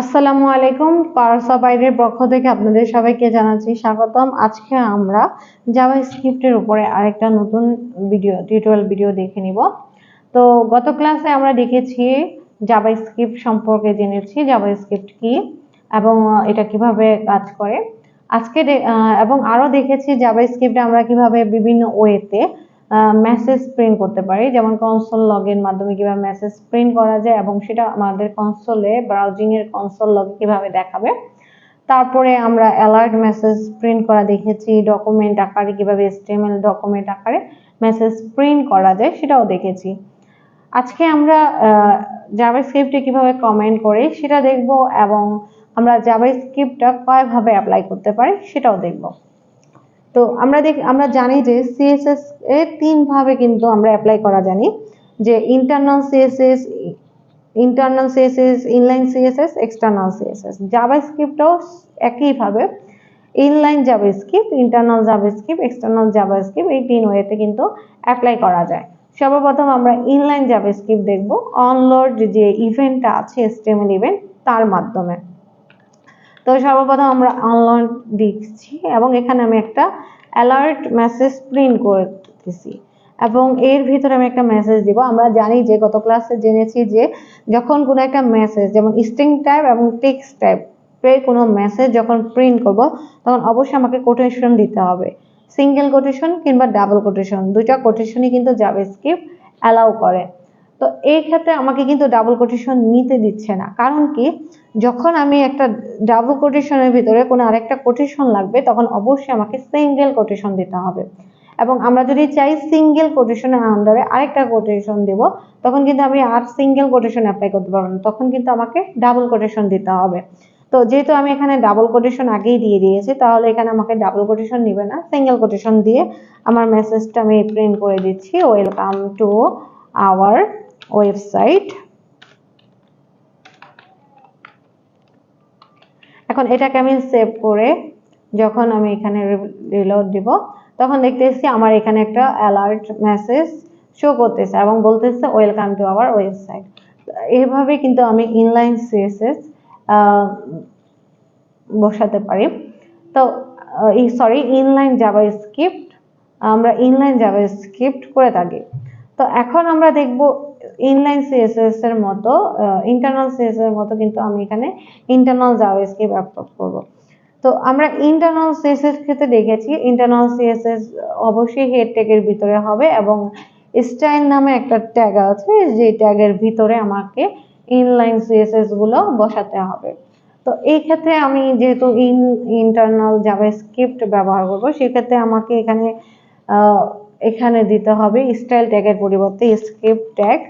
আসসালামু আলাইকুম, পারসা বাইরের পক্ষ থেকে আপনাদের সবাইকে জানাচ্ছি স্বাগতম। আজকে আমরা জাভা স্ক্রিপ্টের উপরে আরেকটা নতুন ভিডিও, টিউটোরিয়াল ভিডিও দেখে নিব। তো গত ক্লাসে আমরা দেখেছি জাভা স্ক্রিপ্ট সম্পর্কে জেনেছি জাভা স্ক্রিপ্ট কি এবং এটা কীভাবে কাজ করে। আজকে এবং আরও দেখেছি জাভা স্ক্রিপ্টে আমরা কীভাবে বিভিন্ন ওয়েতে মেসেজ প্রিন্ট করতে পারি। যেমন কনসোল লগের মাধ্যমে কীভাবে মেসেজ প্রিন্ট করা যায় এবং সেটা আমাদের কনসোলে ব্রাউজিং এর কনসোল লগে কীভাবে দেখাবে। তারপরে আমরা অ্যালার্ট মেসেজ প্রিন্ট করা দেখেছি ডকুমেন্ট আকারে কীভাবে এসটিএমএল ডকুমেন্ট আকারে মেসেজ প্রিন্ট করা যায় সেটাও দেখেছি। আজকে আমরা জাভা স্ক্রিপ্টে কীভাবে কমেন্ট করে সেটা দেখব এবং আমরা জাভা স্ক্রিপ্টটা কয়ভাবে অ্যাপ্লাই করতে পারি সেটাও দেখব। তো আমরা দেখ, আমরা জানি যে সিএসএস এর তিন ভাবে কিন্তু আমরা অ্যাপ্লাই করা জানি। যে internal CSS internal CSS inline CSS external CSS জাভাস্ক্রিপ্টও একইভাবে inline JavaScript internal JavaScript external JavaScript এই তিন ওয়েতে কিন্তু অ্যাপ্লাই করা যায়। সর্বপ্রথম আমরা ইনলাইন জাভাস্ক্রিপ্ট দেখব। অনলোড যে ইভেন্টটা আছে এসটিএমএল ইভেন্ট তার মাধ্যমে। তো সর্বপ্রথম আমরা অনলাইন দিচ্ছি এবং এখানে আমি একটা অ্যালার্ট মেসেজ প্রিন্ট করতেছি এবং এর ভিতরে আমি একটা মেসেজ দিব। আমরা জানি যে গত ক্লাসে জেনেছি যে যখন কোনো একটা মেসেজ যেমন স্ট্রিং টাইপ এবং টেক্সট টাইপ কোনো মেসেজ যখন প্রিন্ট করব, তখন অবশ্যই আমাকে কোটেশন দিতে হবে। সিঙ্গেল কোটেশন কিংবা ডাবল কোটেশন দুইটা কোটেশনই কিন্তু জাভাস্ক্রিপ্ট অ্যালাউ করে। তো এই ক্ষেত্রে আমাকে কিন্তু ডাবল কোটেশন নিতে দিচ্ছে না। কারণ কি? যখন আমি একটা ডাবল কোটেশনের ভিতরে কোনো আরেকটা কোটেশন লাগবে, তখন অবশ্যই আমাকে সিঙ্গেল কোটেশন দিতে হবে। এবং আমরা যদি চাই সিঙ্গেল কোটেশনের আন্ডারে আরেকটা কোটেশন দেব, তখন কিন্তু আমি আর সিঙ্গেল কোটেশন অ্যাপ্লাই করতে পারব না। তখন কিন্তু আমাকে ডাবল কোটেশন দিতে হবে। তো যেহেতু আমি এখানে ডাবল কোটেশন আগেই দিয়ে দিয়েছি, তাহলে এখানে আমাকে ডাবল কোটেশন নেবে না। সিঙ্গেল কোটেশন দিয়ে আমার মেসেজটা আমি প্রিন্ট করে দিচ্ছি। Welcome to our website. এখন এটাকে আমি সেভ করে যখন আমি এখানে রিলোড দিব, তখন দেখতেছি আমার এখানে একটা অ্যালার্ট মেসেজ শো করতেছে এবং বলতেছে ওয়েলকাম টু আওয়ার ওয়েবসাইট এইভাবে কিন্তু আমি ইনলাইন সিএসএস বসাতে পারি। তো সরি ইনলাইন জাভা স্ক্রিপ্ট আমরা ইনলাইন জাভা স্ক্রিপ্ট করে থাকি। তো এখন আমরা দেখব ইনলাইন সিএসএস এর মতো ইন্টারনাল সিএসএস এর মতো কিন্তু আমি এখানে ইন্টারনাল জাভা স্ক্রিপ্ট অ্যাপ্লোড করব। তো আমরা ইন্টারনাল সিএসএস ক্ষেত্রে দেখেছি ইন্টারনাল সিএসএস অবশ্যই হেড ট্যাগের ভিতরে হবে এবং স্টাইল নামে একটা ট্যাগ আছে যে ট্যাগের ভিতরে আমাকে ইনলাইন সিএসএসগুলো বসাতে হবে। তো এই ক্ষেত্রে আমি যেহেতু ইন ইন্টারনাল জাভাস্ক্রিপ্ট ব্যবহার করব, সেক্ষেত্রে আমাকে এখানে এখানে দিতে হবে স্টাইল ট্যাগের পরিবর্তে স্ক্রিপ্ট ট্যাগ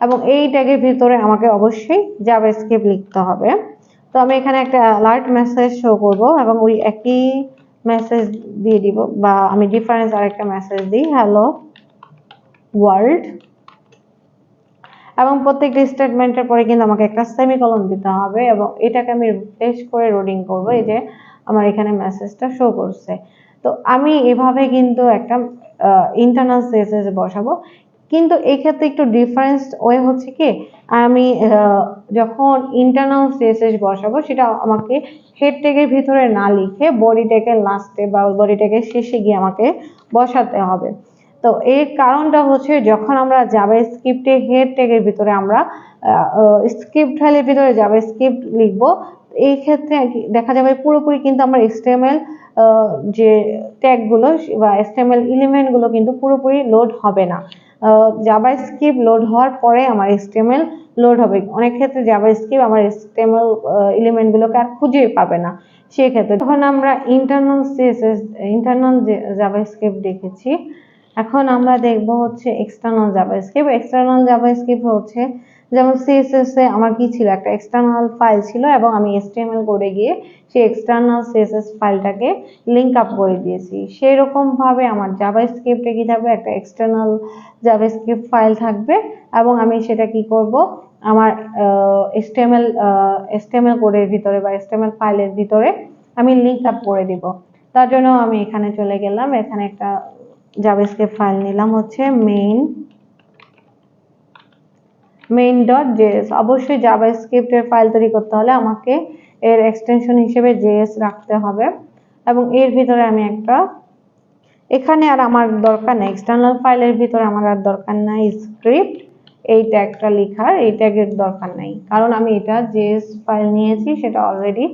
এবং এই ট্যাগের ভিতরে আমাকে অবশ্যই জাভাস্ক্রিপ্ট লিখতে হবে। তো আমি এখানে একটা অ্যালার্ট মেসেজ শো করব এবং ওই একই মেসেজ দিয়ে দিব বা আমি ডিফারেন্স আরেকটা মেসেজ দিই হ্যালো ওয়ার্ল্ড এবং প্রত্যেকটা স্টেটমেন্টের পরে কিন্তু আমাকে একটা সেমিকলন দিতে হবে এবং এটাকে আমি রিফ্রেশ করে রোডিং করব, এই যে আমার এখানে মেসেজটা শো করছে। তো আমি এভাবে কিন্তু একটা ইন্টারনাল সিএসএস বসাবো। কিন্তু এই ক্ষেত্রে একটু ডিফারেন্স ওয়ে হচ্ছে কি, আমি যখন ইন্টারনাল সিএসএস বসাবো, সেটা আমাকে হেড ট্যাগের ভিতরে না লিখে বডি ট্যাগের লাস্টে বা বডি ট্যাগের শেষে গিয়ে আমাকে বসাতে হবে। তো এর কারণটা হচ্ছে যখন আমরা জাভা স্ক্রিপ্টে হেড ট্যাগের ভিতরে আমরা স্ক্রিপ্ট ফাইলের ভিতরে জাভা স্ক্রিপ্ট লিখব, এই ক্ষেত্রে দেখা যাবে পুরোপুরি কিন্তু আমার এসটিএমএল যে ট্যাগগুলো বা এসটিএমএল এলিমেন্টগুলো কিন্তু পুরোপুরি লোড হবে না। জাভা স্ক্রিপ্ট লোড হওয়ার পরে আমার এসটিএমএল লোড হবে। অনেক ক্ষেত্রে জাভা স্ক্রিপ্ট আমার এসটিএমএল এলিমেন্টগুলোকে আর খুঁজে পাবে না। সেক্ষেত্রে তখন আমরা internal CSS internal JavaScript দেখেছি এখন আমরা দেখব হচ্ছে এক্সটার্নাল জাভাস্ক্রিপ্ট এক্সটার্নাল জাভাস্ক্রিপ্ট হচ্ছে, যেমন সিএসএস এ আমার কি ছিল? একটা এক্সটার্নাল ফাইল ছিল এবং আমি এসটিএমএল করে গিয়ে সেই এক্সটার্নাল সিএসএস ফাইলটাকে লিংক আপ করে দিয়েছি। সেই রকম ভাবে আমার জাভাস্ক্রিপ্টে কি থাকবে? একটা এক্সটার্নাল জাভাস্ক্রিপ্ট ফাইল থাকবে এবং আমি সেটা কি করব? আমার এসটিএমএল এসটিএমএল কোডের ভিতরে বা এসটিএমএল ফাইলের ভিতরে আমি লিংক আপ করে দিব। তার জন্য আমি এখানে চলে গেলাম। এখানে একটা জাভাস্ক্রিপ্ট ফাইল নিলাম হচ্ছে মেইন মেইন ডট জেএস অবশ্যই জাভা স্ক্রিপ্টের ফাইল তৈরি করতে হলে আমাকে এর এক্সটেনশন হিসেবে জেএস রাখতে হবে এবং এর ভিতরে আমি একটা, এখানে আর আমার দরকার নেই। এক্সটার্নাল ফাইলের ভিতরে আমার আর দরকার নাই স্ক্রিপ্ট এই ট্যাগটা লেখার, এই ট্যাগের দরকার নাই। কারণ আমি এটা জেএস ফাইল নিয়েছি, সেটা অলরেডি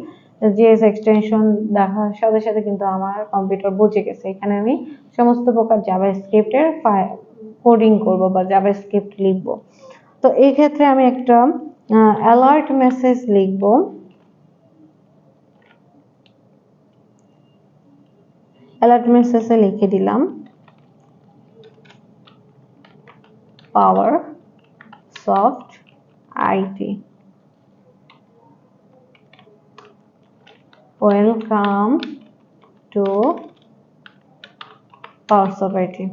জেএস এক্সটেনশন দেখার সাথে সাথে কিন্তু আমার কম্পিউটার বুঝে গেছে। এখানে আমি সমস্ত প্রকার জাভা স্ক্রিপ্টের কোডিং করব বা জাভা স্ক্রিপ্ট লিখব। তো এই ক্ষেত্রে আমি একটা অ্যালার্ট মেসেজ লিখব। অ্যালার্ট মেসেজে লিখে দিলাম। Power soft IT welcome to power soft IT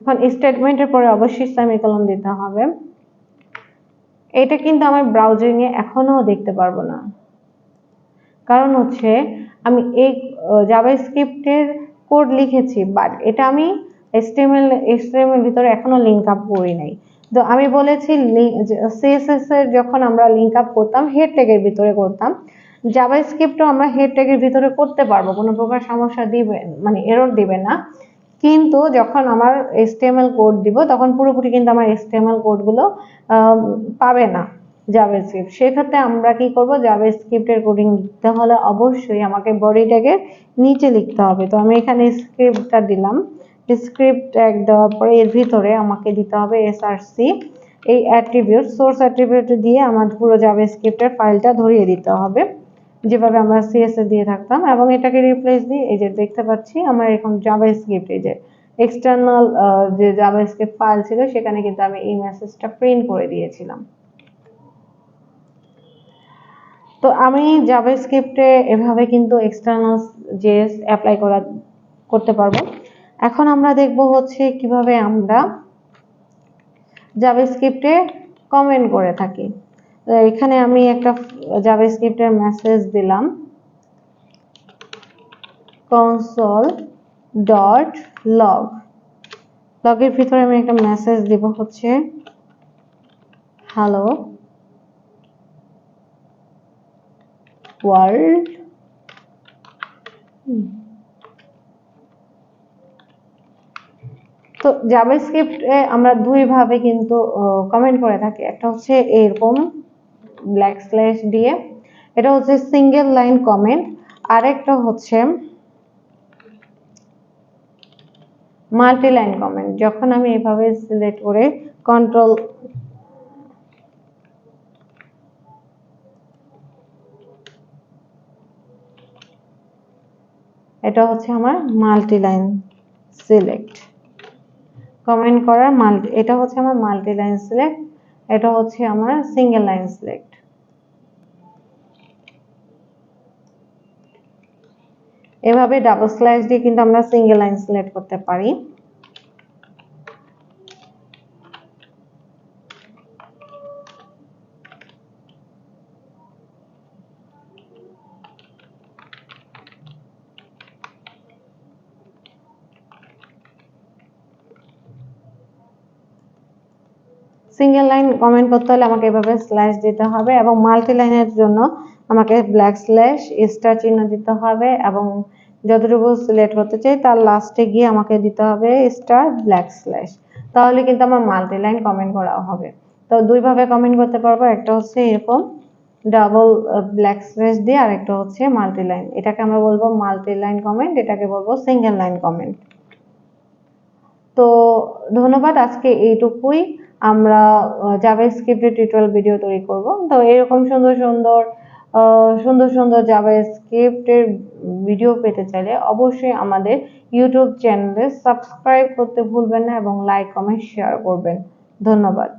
এখন স্টেটমেন্টের পরে অবশ্যই সেমিকলন দিতে হবে। এটা কিন্তু এখনও দেখতে পারব না। কারণ হচ্ছে আমি এই জাভাস্ক্রিপ্টের কোড লিখেছি বাট এটা আমি এসটিএমএল এসটিএমএল ভিতরে এখনও লিংক আপ করি নাই। তো আমি বলেছি সিএসএস এর যখন আমরা লিংক আপ করতাম হেড ট্যাগের ভিতরে করতাম জাভাস্ক্রিপ্টও আমরা হেড ট্যাগের ভিতরে করতে পারব, কোনো প্রকার সমস্যা দিবে মানে এরর দিবে না। কিন্তু যখন আমার এসটিএমএল কোড দিব, তখন পুরোপুরি কিন্তু আমার এসটিএমএল কোডগুলো পাবে না জাভাস্ক্রিপ্ট সেক্ষেত্রে আমরা কি করব জাভাস্ক্রিপ্টের কোডিং লিখতে হলে অবশ্যই আমাকে বডি ট্যাগের নিচে লিখতে হবে। তো আমি এখানে স্ক্রিপ্টটা দিলাম। স্ক্রিপ্ট ট্যাগ দেওয়ার পরে এর ভিতরে আমাকে দিতে হবে এসআরসি এই অ্যাট্রিবিউট সোর্স অ্যাট্রিবিউট দিয়ে আমার পুরো জাভাস্ক্রিপ্টের ফাইলটা ধরিয়ে দিতে হবে। যেভাবে আমরা সিএসএ দিয়ে থাকতাম এবং এটাকে রিপ্লেস দিয়ে এই যে দেখতে পাচ্ছি, আমার এখন জাভাস্ক্রিপ্ট এই যে এক্সটার্নাল যে জাভাস্ক্রিপ্ট ফাইল ছিল, সেখানে কিন্তু আমি এই মেসেজটা প্রিন্ট করে দিয়েছিলাম। তো আমি জাভাস্ক্রিপ্টে এভাবে কিন্তু এক্সটার্নাল জেএস অ্যাপ্লাই করা, করতে পারব। এখন আমরা দেখব হচ্ছে কীভাবে আমরা জাভাস্ক্রিপ্টে কমেন্ট করে থাকি। এখানে আমি একটা জাভাস্ক্রিপ্টের মেসেজ দিলাম। কনসোল ডট লগ লগের ভিতরে আমি একটা মেসেজ দিব হচ্ছে হ্যালো ওয়ার্ল্ড তো জাভাস্ক্রিপ্টে আমরা দুই ভাবে কিন্তু কমেন্ট করে থাকি। একটা হচ্ছে এরকম ব্ল্যাক স্ল্যাশ দিয়ে। এটা হচ্ছে সিঙ্গেল লাইন কমেন্ট আরেকটা হচ্ছে মাল্টি লাইন কমেন্ট যখন আমি এভাবে সিলেক্ট করে কন্ট্রোল এটা হচ্ছে আমার মাল্টি লাইন সিলেক্ট কমেন্ট করার মাল্টি এটা হচ্ছে আমার মাল্টি লাইন সিলেক্ট এটা হচ্ছে আমার সিঙ্গেল লাইন সিলেক্ট এভাবে ডাবল স্ল্যাশ দিয়ে কিন্তু আমরা সিঙ্গেল লাইন সিলেক্ট করতে পারি। সিঙ্গেল লাইন কমেন্ট করতে হলে আমাকে এভাবে স্ল্যাশ দিতে হবে এবং মাল্টি লাইনের জন্য আমাকে ব্ল্যাক স্ল্যাশ স্টার চিহ্ন দিতে হবে এবং যতটুকু সিলেক্ট করতে চাই তার লাস্টে গিয়ে আমাকে দিতে হবে স্টার ব্ল্যাক স্ল্যাশ তাহলে কিন্তু আমার মাল্টি লাইন কমেন্ট করা হবে। তো দুইভাবে কমেন্ট করতে পারব, একটা হচ্ছে এরকম ডাবল ব্ল্যাক স্ল্যাশ দিয়ে আর একটা হচ্ছে মাল্টি লাইন এটাকে আমরা বলব মাল্টি লাইন কমেন্ট এটাকে বলব সিঙ্গেল লাইন কমেন্ট তো ধন্যবাদ, আজকে এইটুকুই। আমরা জাভাস্ক্রিপ্টের টিউটোরিয়াল ভিডিও তৈরি করব। তো এরকম সুন্দর সুন্দর সুন্দর সুন্দর জাভাস্ক্রিপ্টের ভিডিও পেতে চাইলে অবশ্যই আমাদের ইউটিউব চ্যানেলে সাবস্ক্রাইব করতে ভুলবেন না এবং লাইক কমেন্ট শেয়ার করবেন। ধন্যবাদ।